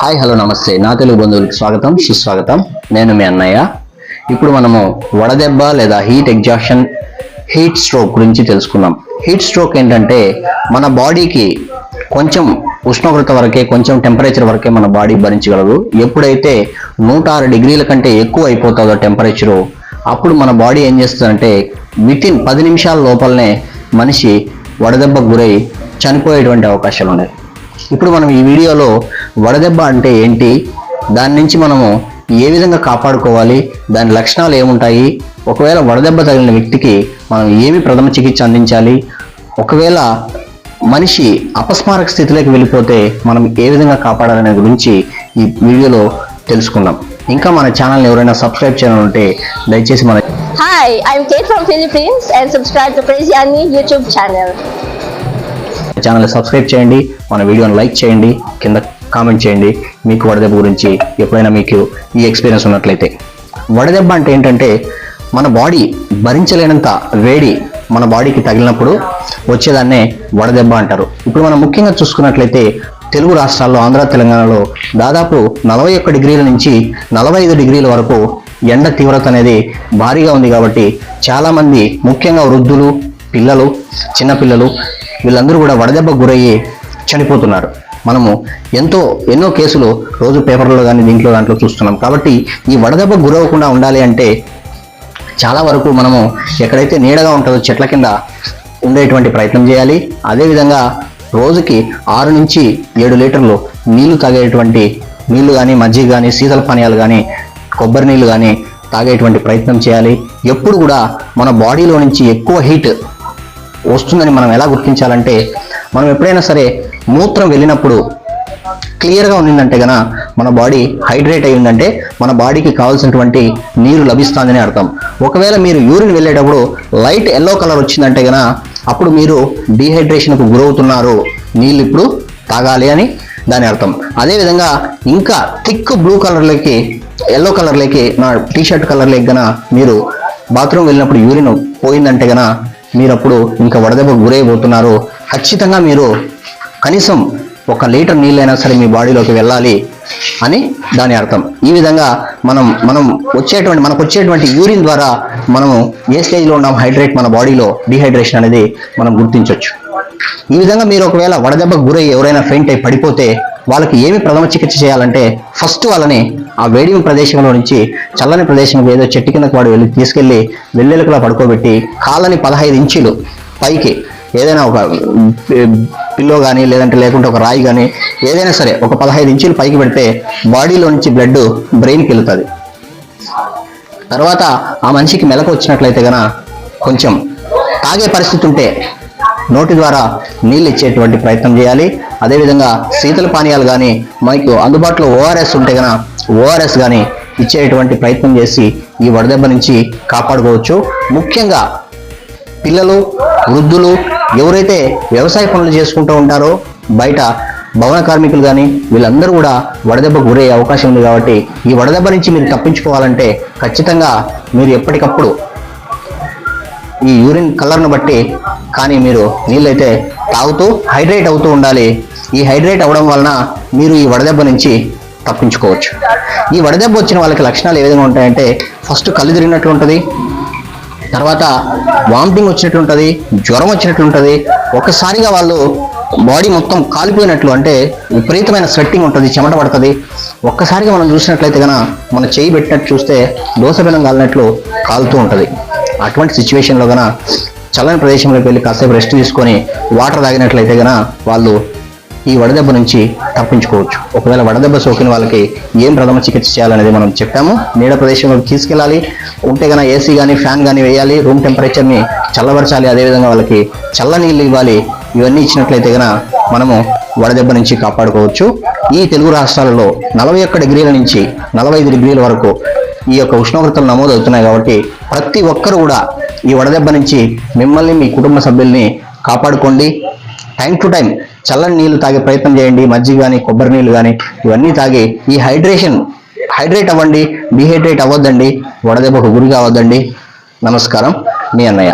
Hi hello నమస్తే. నా తెలుగు బంధువులకు స్వాగతం సుస్వాగతం. నేను మీ అన్నయ్య. ఇప్పుడు మనము వడదెబ్బ లేదా హీట్ ఎగ్జాషన్ హీట్ స్ట్రోక్ గురించి తెలుసుకుందాం. హీట్ స్ట్రోక్ ఏంటంటే మన బాడీకి కొంచెం ఉష్ణోగ్రత వరకే కొంచెం టెంపరేచర్ వరకే మన బాడీ భరించగలదు. ఎప్పుడైతే నూట ఆరు డిగ్రీల కంటే ఎక్కువ అయిపోతుందో టెంపరేచరు అప్పుడు మన బాడీ ఏం చేస్తుందంటే వితిన్ పది నిమిషాల లోపలనే మనిషి వడదెబ్బకు గురై చనిపోయేటువంటి అవకాశాలు ఉన్నాయి. ఇప్పుడు మనం ఈ వీడియోలో వడదెబ్బ అంటే ఏంటి? దాని నుంచి మనము ఏ విధంగా కాపాడుకోవాలి? దాని లక్షణాలు ఏముంటాయి? ఒకవేళ వడదెబ్బ తగిలిన వ్యక్తికి మనం ఏమి ప్రథమ చికిత్స అందించాలి? ఒకవేళ మనిషి అపస్మారక స్థితిలోకి వెళ్ళిపోతే మనం ఏ విధంగా కాపాడాలనే గురించి ఈ వీడియోలో తెలుసుకుందాం. ఇంకా మన ఛానల్ని ఎవరైనా సబ్స్క్రైబ్ చేయాలంటే దయచేసి మన Hi, I'm Kate from Philippines and subscribe to Praise Yani YouTube channel. Channel subscribe చేయండి మన వీడియోని లైక్ చేయండి. కింద కామెంట్ చేయండి. మీకు వడదెబ్బ గురించి ఎప్పుడైనా మీకు ఈ ఎక్స్పీరియన్స్ ఉన్నట్లయితే. వడదెబ్బ అంటే ఏంటంటే మన బాడీ భరించలేనంత వేడి మన బాడీకి తగిలినప్పుడు వచ్చేదాన్నే వడదెబ్బ అంటారు. ఇప్పుడు మనం ముఖ్యంగా చూసుకున్నట్లయితే తెలుగు రాష్ట్రాల్లో ఆంధ్ర తెలంగాణలో దాదాపు నలభై ఒక్క డిగ్రీల నుంచి నలభై ఐదు డిగ్రీల వరకు ఎండ తీవ్రత అనేది భారీగా ఉంది కాబట్టి చాలామంది ముఖ్యంగా వృద్ధులు పిల్లలు చిన్నపిల్లలు వీళ్ళందరూ కూడా వడదెబ్బ గురయ్యి చనిపోతున్నారు. మనము ఎంతో ఎన్నో కేసులు రోజు పేపర్లో కానీ దీంట్లో దాంట్లో చూస్తున్నాం. కాబట్టి ఈ వడదెబ్బ గురవకుండా ఉండాలి అంటే చాలా వరకు మనము ఎక్కడైతే నీడగా ఉంటుందో చెట్ల కింద ఉండేటువంటి ప్రయత్నం చేయాలి. అదేవిధంగా రోజుకి ఆరు నుంచి ఏడు లీటర్లు నీళ్ళు తాగేటువంటి నీళ్ళు కానీ మజ్జిగ కానీ శీతల పానీయాలు కానీ కొబ్బరి నీళ్ళు కానీ తాగేటువంటి ప్రయత్నం చేయాలి. ఎప్పుడు కూడా మన బాడీలో నుంచి ఎక్కువ హీట్ వస్తుందని మనం ఎలా గుర్తించాలంటే మనం ఎప్పుడైనా సరే మూత్రం వెళ్ళినప్పుడు క్లియర్గా ఉండిందంటే గన మన బాడీ హైడ్రేట్ అయి ఉందంటే మన బాడీకి కావాల్సినటువంటి నీరు లభిస్తుందని అర్థం. ఒకవేళ మీరు యూరిన్ వెళ్ళేటప్పుడు లైట్ ఎల్లో కలర్ వచ్చిందంటే గన అప్పుడు మీరు డీహైడ్రేషన్కు గురవుతున్నారు. నీళ్ళు ఇప్పుడు తాగాలి అని దాని అర్థం. అదేవిధంగా ఇంకా థిక్ బ్లూ కలర్లోకి ఎల్లో కలర్లోకి నా టీషర్ట్ కలర్లోకి గన మీరు బాత్రూమ్ వెళ్ళినప్పుడు యూరిన్ పోయిందంటే గన మీరు అప్పుడు ఇంకా వడదెబ్బకు గురైపోతున్నారు. ఖచ్చితంగా మీరు కనీసం ఒక లీటర్ నీళ్ళైనా సరే మీ బాడీలోకి వెళ్ళాలి అని దాని అర్థం. ఈ విధంగా మనం మనం వచ్చేటువంటి మనకు వచ్చేటువంటి యూరిన్ ద్వారా మనము ఏ స్టేజ్లో ఉన్నాం? హైడ్రేట్ మన బాడీలో డిహైడ్రేషన్ అనేది మనం గుర్తించవచ్చు ఈ విధంగా మీరు ఒకవేళ వడదెబ్బకు గురై ఎవరైనా ఫెయింట్ అయి పడిపోతే వాళ్ళకి ఏమి ప్రథమ చికిత్స చేయాలంటే ఫస్ట్ వాళ్ళని ఆ వేడిమి ప్రదేశంలో నుంచి చల్లని ప్రదేశం ఏదో చెట్టు కిందకు వాడు వెళ్ళి తీసుకెళ్ళి వెల్లెలకులా పడుకోబెట్టి కాళ్ళని పదహైదు ఇంచులు పైకి ఏదైనా ఒక పిల్లో కానీ లేదంటే లేకుంటే ఒక రాయి కానీ ఏదైనా సరే ఒక పదహైదు ఇంచులు పైకి పెడితే బాడీలో నుంచి బ్లడ్ బ్రెయిన్కి వెళ్తుంది తర్వాత ఆ మనిషికి మెలకు వచ్చినట్లయితే గన కొంచెం తాగే పరిస్థితి ఉంటే నోటి ద్వారా నీళ్ళు ఇచ్చేటువంటి ప్రయత్నం చేయాలి. అదేవిధంగా శీతల పానీయాలు కానీ మనకు అందుబాటులో ఓఆర్ఎస్ ఉంటే కనుక ఓఆర్ఎస్ కానీ ఇచ్చేటువంటి ప్రయత్నం చేసి ఈ వడదెబ్బ నుంచి కాపాడుకోవచ్చు. ముఖ్యంగా పిల్లలు వృద్ధులు ఎవరైతే వ్యవసాయ పనులు చేసుకుంటూ ఉంటారో బయట భవన కార్మికులు కానీ వీళ్ళందరూ కూడా వడదెబ్బకు గురయ్యే అవకాశం ఉంది కాబట్టి ఈ వడదెబ్బ నుంచి మీరు తప్పించుకోవాలంటే ఖచ్చితంగా మీరు ఎప్పటికప్పుడు ఈ యూరిన్ కలర్ను బట్టి కానీ మీరు నీళ్ళైతే తాగుతూ హైడ్రేట్ అవుతూ ఉండాలి. ఈ హైడ్రేట్ అవ్వడం వలన మీరు ఈ వడదెబ్బ నుంచి తప్పించుకోవచ్చు. ఈ వడదెబ్బ వచ్చిన వాళ్ళకి లక్షణాలు ఏ విధంగా ఉంటాయంటే ఫస్ట్ కళ్ళు తిరిగినట్లు ఉంటుంది తర్వాత వామిటింగ్ వచ్చినట్లు ఉంటుంది జ్వరం వచ్చినట్లు ఉంటుంది. ఒక్కసారిగా వాళ్ళు బాడీ మొత్తం కాలిపోయినట్లు అంటే విపరీతమైన స్వెట్టింగ్ ఉంటుంది చెమట పడుతుంది. ఒక్కసారిగా మనం చూసినట్లయితే కనుక మన చేయి పెట్టినట్టు చూస్తే దోసబెల్లం కాలినట్లు కాలుతూ ఉంటుంది. అటువంటి సిచ్యువేషన్లో గన చల్లని ప్రదేశంలోకి వెళ్ళి కాసేపు రెస్ట్ తీసుకొని వాటర్ తాగినట్లయితే కన వాళ్ళు ఈ వడదెబ్బ నుంచి తప్పించుకోవచ్చు. ఒకవేళ వడదెబ్బ సోకిన వాళ్ళకి ఏం ప్రథమ చికిత్స చేయాలనేది మనం చెప్పాము. నీడ ప్రదేశంలోకి తీసుకెళ్ళాలి. ఉంటే గన ఏసీ కానీ ఫ్యాన్ కానీ వేయాలి. రూమ్ టెంపరేచర్ని చల్లబరచాలి. అదేవిధంగా వాళ్ళకి చల్ల నీళ్ళు ఇవ్వాలి. ఇవన్నీ ఇచ్చినట్లయితే గన మనము వడదెబ్బ నుంచి కాపాడుకోవచ్చు. ఈ తెలుగు రాష్ట్రాలలో నలభై ఒక్క డిగ్రీల నుంచి నలభై ఐదు డిగ్రీల వరకు ఈ యొక్క ఉష్ణోగ్రతలు నమోదవుతున్నాయి కాబట్టి ప్రతి ఒక్కరు కూడా ఈ వడదెబ్బ నుంచి మిమ్మల్ని మీ కుటుంబ సభ్యుల్ని కాపాడుకోండి. టైం టు టైం చల్లని నీళ్ళు తాగే ప్రయత్నం చేయండి. మజ్జిగ కానీ కొబ్బరి నీళ్ళు కానీ ఇవన్నీ తాగి ఈ హైడ్రేషన్ హైడ్రేట్ అవ్వండి డిహైడ్రేట్ అవ్వద్దండి. వడదెబ్బకు గురి కావద్దండి. నమస్కారం. మీ అన్నయ్య.